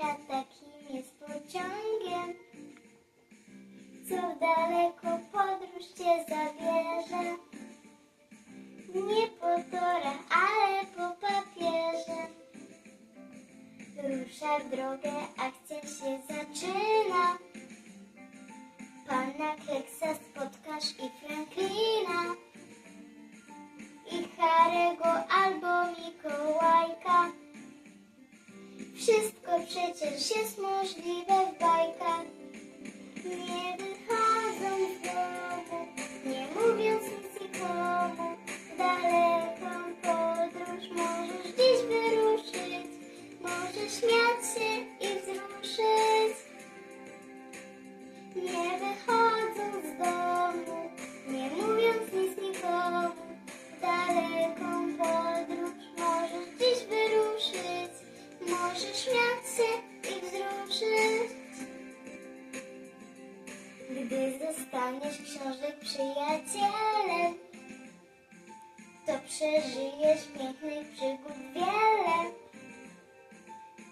świat takim jest pociągiem, co w daleko podróż cię zabierze. Nie po torach, ale po papierze. Rusza w drogę, akcja się zaczyna. Pana Kleksa spotkasz i Franklina, i Harego albo Mikołaja. Wszystko przecież jest możliwe w bajkach. Masz książek przyjacielek To przeżyjesz pięknych przygód wiele.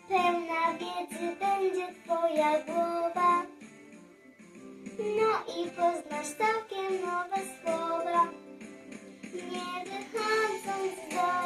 Pełna wiedzy będzie twoja głowa No i poznasz całkiem nowe słowa. Nie wychodząc z domu